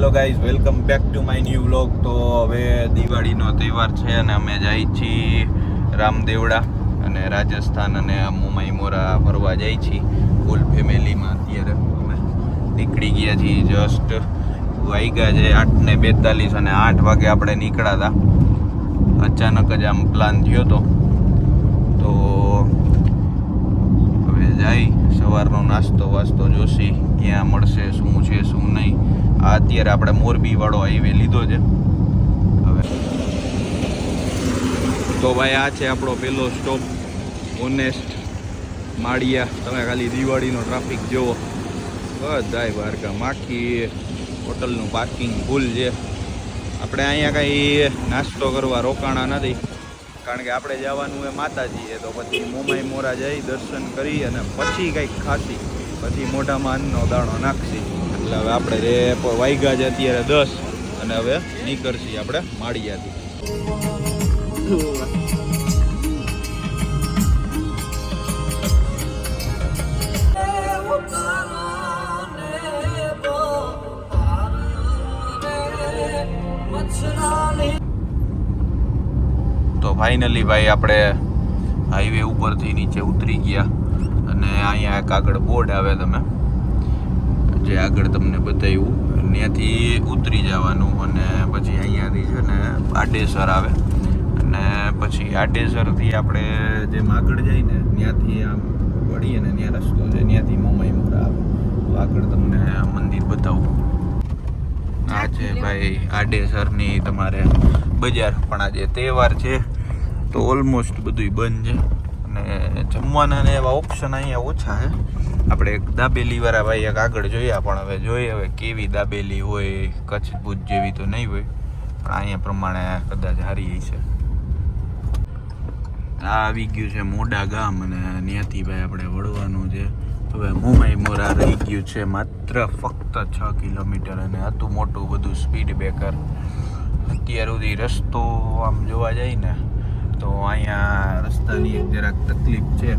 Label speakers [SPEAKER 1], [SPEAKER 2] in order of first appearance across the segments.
[SPEAKER 1] Hello guys, welcome back to my new vlog. તો હવે દિવાળીનો તહેવાર છે અને અમે જઈએ છીએ રામદેવડા અને રાજસ્થાન અને મુંબઈ મોરા ફરવા જઈએ છીએ ફૂલ ફેમિલીમાં અત્યારે. અમે નીકળી ગયા છીએ જસ્ટ વાગ્યા છે આઠ ને બેતાલીસ અને આઠ વાગે આપણે નીકળ્યા હતા. અચાનક જ આમ પ્લાન થયો હતો તો હવે જાય, સવારનો નાસ્તો વાસ્તો જોશી, ક્યાં મળશે, શું છે, શું નહીં. આ અત્યારે આપણે મોરબી વાળો હાઈવે લીધો છે. હવે. તો ભાઈ આ છે આપણો પહેલો સ્ટોપ ઓનેસ્ટ માળિયા. તમે ખાલી દિવાળીનો ટ્રાફિક જુઓ બધાય બારગામ માખી, હોટલનું પાર્કિંગ ફૂલ છે. આપણે અહીંયા કાંઈ નાસ્તો કરવા રોકાણા નથી. કારણ કે આપણે જવાનું એ માતાજીએ, તો પછી મોમાઈ મોરા જઈ દર્શન કરી અને પછી કંઈક ખાસી. પછી મોઢામાં અન્નનો દાણો નાખશી. એટલે હવે આપણે રે વાઈગા છે અત્યારે દસ અને હવે નીકળશી આપણે માળિયાથી. તો ફાઇનલી ભાઈ આપણે હાઈવે ઉપરથી નીચે ઉતરી ગયા અને અહીંયા એક આગળ બોર્ડ આવે તમે. જે આગળ તમને બતાવ્યું ત્યાંથી ઉતરી જવાનું અને પછી અહીંયાથી છે ને આડેસર આવે. અને પછી આડેસરથી આપણે જેમ આગળ જઈને ત્યાંથી આમ વળીએ ને ત્યાં રસ્તો છે ત્યાંથી મોમાઈ મોરા આવે. તો આગળ તમને મંદિર બતાવું. આ છે ભાઈ આડેસરની તમારે બજાર. પણ આજે તહેવાર છે, તો ઓલમોસ્ટ બધું બંધ છે. અને જમવાના ને એવા ઓપ્શન અહીંયા ઓછા છે આપણે એક દાબેલી વાળા ભાઈ એક આગળ જોયા, પણ હવે જોઈએ હવે કેવી દાબેલી હોય, કચ્છ ભુજ જેવી તો નહીં હોય. પણ અહીંયા પ્રમાણે કદાચ હારી છે. આ આવી ગયું છે મોડા ગામ અને ત્યાંથી ભાઈ આપણે વળવાનું છે. હવે મુંબઈ મોરા રહી ગયું છે માત્ર ફક્ત છ કિલોમીટર અને હતું મોટું બધું સ્પીડ બ્રેકર અત્યાર સુધી રસ્તો આમ જોવા જાય ને તો અહીંયા રસ્તાની એક જરાક તકલીફ છે.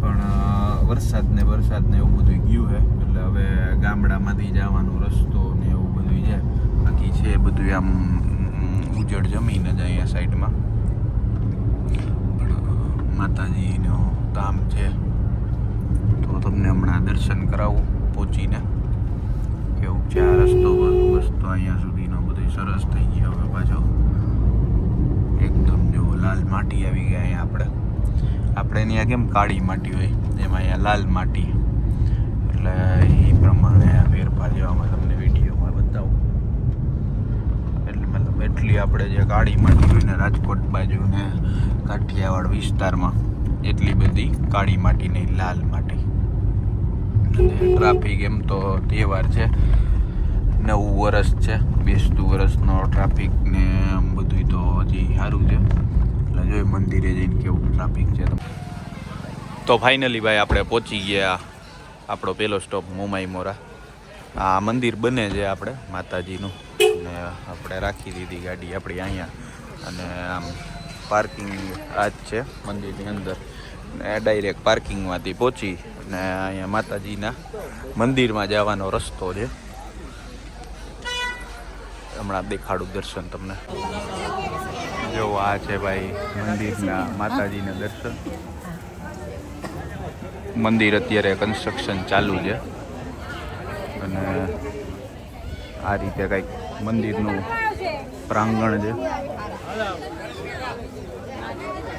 [SPEAKER 1] પણ વરસાદને વરસાદ ને વરસાદ ને એવું બધું ગયું છે. એટલે હવે ગામડામાંથી જવાનો રસ્તો ને એવું બધું છે. બાકી છે બધું આમ ઉજળ જમીન જ અહીંયા સાઈડમાં. પણ માતાજીનો ધામ છે. તો તમને હમણાં દર્શન કરાવું પહોંચીને. કેવું છે આ રસ્તો? રસ્તો અહીંયા સુધીનો બધું સરસ થઈ ગયો હવે પાછો. લાલ માટી આવી ગયા અહીંયા આપણે. આપણે અહીંયા કેમ કાળી માટી હોય? એમાં અહીંયા લાલ માટી. એટલે એ પ્રમાણે ફેરફાર જેવામાં તમને વિડીયોમાં બતાવું. એટલે મતલબ એટલી આપણે જે કાળી માટી હોય ને રાજકોટ બાજુ ને કાઠિયાવાડ વિસ્તારમાં, એટલી બધી કાળી માટી નહીં લાલ માટી. ટ્રાફિક એમ તો તહેવાર છે. નવું વર્ષ છે. બેસતું વર્ષનો ટ્રાફિક ને આમ બધું તો હજી સારું છે. એટલે જોઈએ મંદિરે જઈને કેવું ટ્રાફિક છે તો. ફાઇનલી ભાઈ આપણે પહોંચી ગયા આપણો પહેલો સ્ટોપ મોમાઈ મોરા. આ મંદિર બને છે આપણે, માતાજીનું. અને આપણે રાખી દીધી ગાડી આપણી અહીંયા. અને આમ પાર્કિંગ આ જ છે મંદિરની અંદર. ને ડાયરેક્ટ પાર્કિંગમાંથી પહોંચી અને અહીંયા માતાજીના મંદિરમાં જવાનો રસ્તો છે. હમણાં દેખાડું દર્શન તમને. જો આ છે ભાઈ મંદિરના માતાજીના દર્શન. મંદિર અત્યારે કન્સ્ટ્રક્શન ચાલુ છે. અને આ રીતે કંઈક મંદિરનું પ્રાંગણ છે.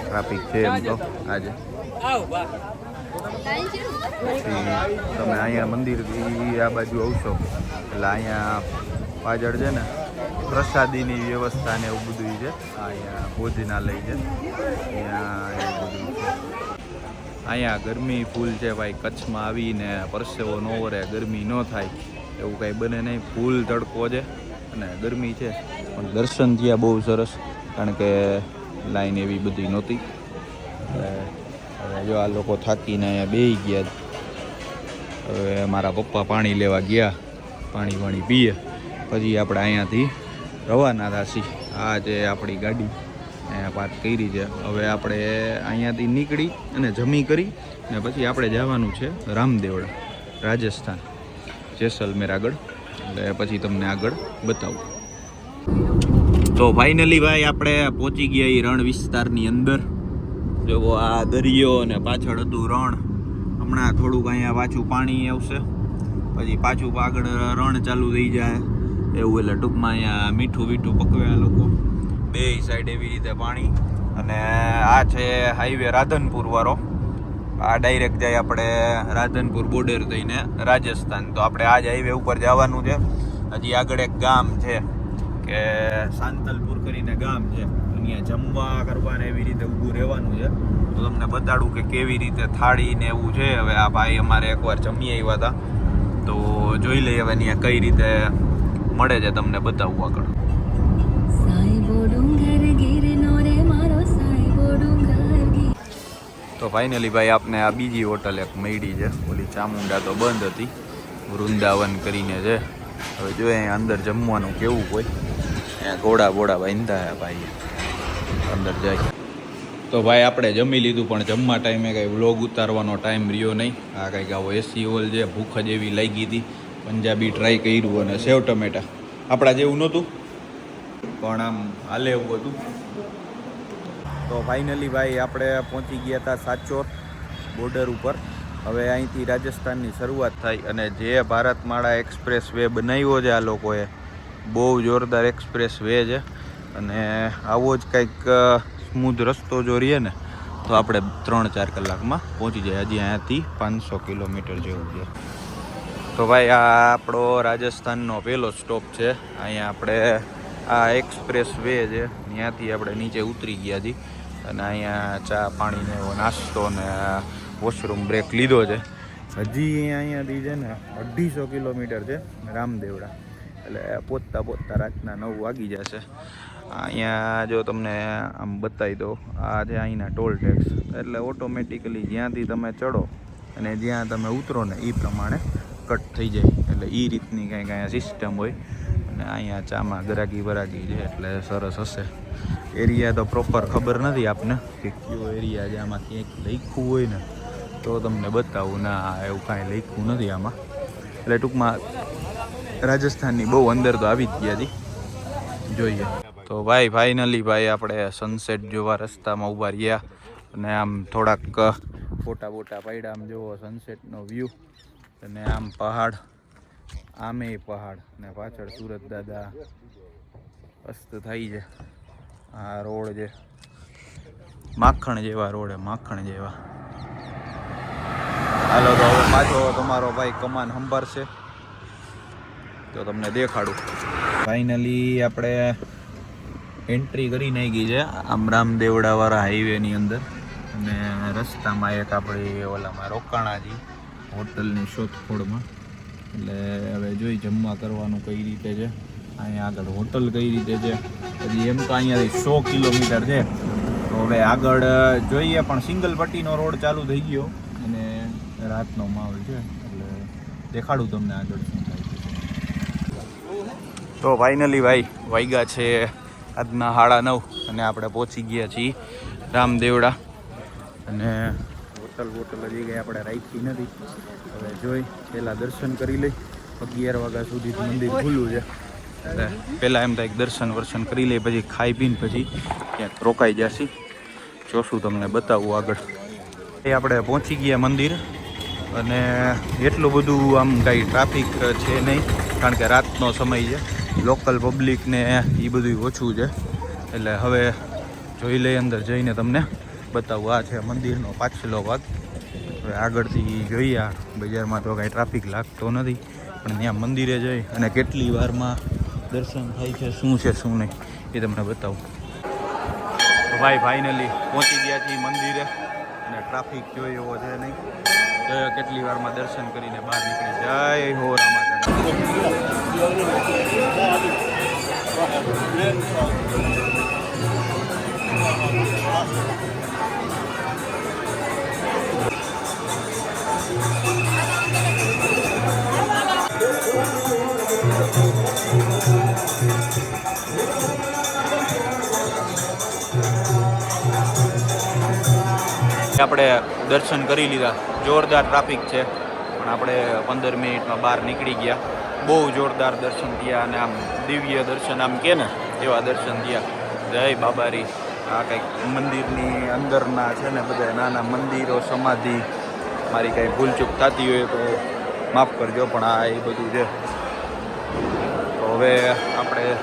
[SPEAKER 1] ટ્રાફિક છે એમ તો આજે. તમે અહીંયા મંદિરથી આ બાજુ આવશો. એટલે અહીંયા પાછળ છે ને પ્રસાદીની વ્યવસ્થા ને એવું બધું છે. અહીંયા ભોજનાલય છે. અહીંયા અહીંયા ગરમી ફૂલ છે ભાઈ, કચ્છમાં આવીને પરસેવો ન વરે, ગરમી ન થાય. એવું કાંઈ બને નહીં. ફૂલ તડકો છે અને ગરમી છે. પણ દર્શન થયા બહુ સરસ, કારણ કે લાઈન એવી બધી નહોતી. હવે જો આ લોકો થાકીને અહીંયા બેસી ગયા હવે મારા પપ્પા પાણી લેવા ગયા. પાણી પાણી પીએ. પછી આપણે અહીંયાથી રવાના થશી. આ જે આપણી ગાડી પાર્ક કરી છે. હવે આપણે અહીંયાથી નીકળી અને જમી કરી ને પછી આપણે જવાનું છે રામદેવડા, રાજસ્થાન. જેસલમેર આગળ. એટલે પછી તમને આગળ બતાવું. તો ફાઇનલી ભાઈ આપણે પહોંચી ગયા એ રણ વિસ્તારની અંદર. જો આ દરિયો અને પાછળ હતું રણ. હમણાં થોડુંક અહીંયા પાછું પાણી આવશે. પછી પાછું આગળ રણ ચાલુ થઈ જાય. એવું એટલે ટૂંકમાં અહીંયા મીઠું વીઠું પકવે લોકો. બે સાઈડ એવી રીતે પાણી. અને આ છે હાઈવે રાધનપુર વાળો. આ ડાયરેક્ટ જાય આપણે રાધનપુર બોર્ડર થઈને રાજસ્થાન. તો આપણે આ જ હાઈવે ઉપર જવાનું છે. હજી આગળ એક ગામ છે કે સાંતલપુર કરીને ગામ છે. અહીંયા જમવા કરવાને એવી રીતે ઊભું રહેવાનું છે. તો તમને બતાડું કે કેવી રીતે થાળી ને એવું છે. હવે આ ભાઈ અમારે એકવાર જમી આવ્યા હતા. તો જોઈ લઈએ હવે અહીંયા કઈ રીતે મળે છે તમને બતાવું આગળ. તો ફાઇનલી ભાઈ આપને આ બીજી હોટલ એક મળી છે. ઓલી ચામુંડા તો બંધ હતી. વૃંદાવન કરીને છે. હવે જોઈએ અહીંયા અંદર જમવાનું કેવું હોય. અહીંયા ઘોડા બોડા બાંધતા હે ભાઈ. અંદર જાય. તો ભાઈ આપણે જમી લીધું પણ જમવા ટાઈમે કાંઈ વ્લોગ ઉતારવાનો ટાઈમ રહ્યો નહીં. આ કંઈક આવો એસી હોલ છે. ભૂખ જ એવી લાગી હતી. પંજાબી ટ્રાય કર્યું અને સેવ ટમેટા. આપણા જેવું નહોતું. પણ આમ હાલે એવું હતું તો ફાઇનલી ભાઈ આપણે પહોંચી ગયા હતા સાચોર બોર્ડર ઉપર. હવે અહીંથી રાજસ્થાનની શરૂઆત થાય અને જે ભારતમાળા એક્સપ્રેસ વે બનાવ્યો છે આ લોકોએ, બહુ જોરદાર એક્સપ્રેસ વે છે. અને આવો જ કંઈક સ્મૂધ રસ્તો જો રહીએ ને, તો આપણે ત્રણ ચાર કલાકમાં પહોંચી જાય. હજી અહીંયાથી પાંચસો કિલોમીટર જેવું છે. તો ભાઈ, આ આપણો રાજસ્થાનનો પહેલો સ્ટોપ છે. અહીંયા આપણે આ એક્સપ્રેસ વે છે. ત્યાંથી આપણે નીચે ઉતરી ગયા છીએ. અને અહીંયા ચા પાણીને એવો નાસ્તો ને વોશરૂમ બ્રેક લીધો છે. હજી અહીંયાથી છે ને અઢીસો કિલોમીટર છે રામદેવડા. એટલે પહોંચતા પહોંચતા રાતના નવ વાગી જશે. અહીંયા જો તમને આમ બતાવી દો આ છે અહીંના ટોલ ટેક્સ. એટલે ઓટોમેટિકલી જ્યાંથી તમે ચડો અને જ્યાં તમે ઉતરો ને એ પ્રમાણે કટ થઈ જાય. એટલે એ રીતની કંઈક અહીંયા સિસ્ટમ હોય. અને અહીંયા ચામાં ગરાગી વરાગી છે, એટલે સરસ હશે. એરિયા તો પ્રોપર ખબર નથી આપને કે કયો એરિયા છે, આમાં ક્યાંક લખ્યું હોય ને, તો તમને બતાવું. ના, એવું કાંઈ લખ્યું નથી આમાં. એટલે ટૂંકમાં રાજસ્થાનની બહુ અંદર તો આવી જ ગયા હતી જોઈએ. તો ભાઈ ફાઇનલી ભાઈ, આપણે સનસેટ જોવા રસ્તામાં ઊભા રહ્યા. અને આમ થોડાક ફોટા બોટા પાડ્યા. આમ જોવો સનસેટનો વ્યૂ અને આમ પહાડ, આમે પહાડ. ને પાછળ સુરત દાદા અસ્ત થાય છે. આ રોડ છે. માખણ જેવા રોડ માખણ જેવા. હાલો તો હવે પાછો તમારો ભાઈ કમાન સંભાળશે. તો તમને દેખાડું. ફાઇનલી આપણે એન્ટ્રી કરી નાખી છે, આમ રામદેવડાવાળા હાઈવેની અંદર. અને રસ્તામાં એક આપણી ઓલામાં રોકાણાજી હોટલની શોધખોળમાં. એટલે હવે જોઈ જમવા કરવાનું કઈ રીતે છે. અહીંયા આગળ હોટલ કઈ રીતે છે. પછી એમ તો અહીંયાથી સો કિલોમીટર છે. તો હવે આગળ જોઈએ, પણ સિંગલ પટ્ટીનો રોડ ચાલુ થઈ ગયો. અને રાતનો માહોલ છે. એટલે દેખાડું તમને આગળ શું થાય તો ફાઇનલી ભાઈ વાઈગા છે આજના સાડા નવ અને આપણે પહોંચી ગયા છીએ રામદેવડા. અને હોટલ બોટલ હજી કંઈ આપણે રાખી નથી. હવે જોઈ, પહેલાં દર્શન કરી લઈ. અગિયાર વાગ્યા સુધી મંદિર ખુલ્લું છે. એટલે પહેલાં એમ થાય દર્શન વર્શન કરી લઈ, પછી ખાઈ પીને પછી ક્યાંક રોકાઈ જશે. જોશું તમને બતાવું આગળ. એ આપણે પહોંચી ગયા મંદિર. અને એટલું બધું આમ કાંઈ ટ્રાફિક છે નહીં, કારણ કે રાતનો સમય છે. લોકલ પબ્લિકને એ બધું ઓછું છે. એટલે હવે જોઈ લઈ અંદર જઈને તમને. બતાવું. આ છે મંદિરનો પાછલો ભાગ. હવે આગળથી જોઈએ આ. બજારમાં તો કાંઈ ટ્રાફિક લાગતો નથી, પણ ત્યાં મંદિરે જઈ અને કેટલી વારમાં દર્શન થાય છે, શું છે, શું નહીં, એ તમને બતાવું. ભાઈ ફાઇનલી પહોંચી ગયા છીએ મંદિરે અને ટ્રાફિક જોઈ એવો છે નહીં. જોયો કેટલી વારમાં દર્શન કરીને બહાર નીકળી જય. હો રામાચંદ્ર આપણે દર્શન કરી લીધા. જોરદાર ટ્રાફિક છે. પણ આપણે પંદર મિનિટમાં બહાર નીકળી ગયા. બહુ જોરદાર દર્શન થયા અને આમ દિવ્ય દર્શન આમ કે ને એવા દર્શન થયા. જય બાબારી. આ કંઈક મંદિરની અંદરના છે ને બધા નાના મંદિરો, સમાધિ. મારી કંઈ ભૂલચૂક થતી હોય તો માફ કરજો, પણ આ એ બધું છે. તો હવે આપણે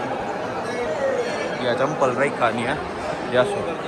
[SPEAKER 1] ત્યાં ચંપલ રાખ્યા ત્યાં જાશું.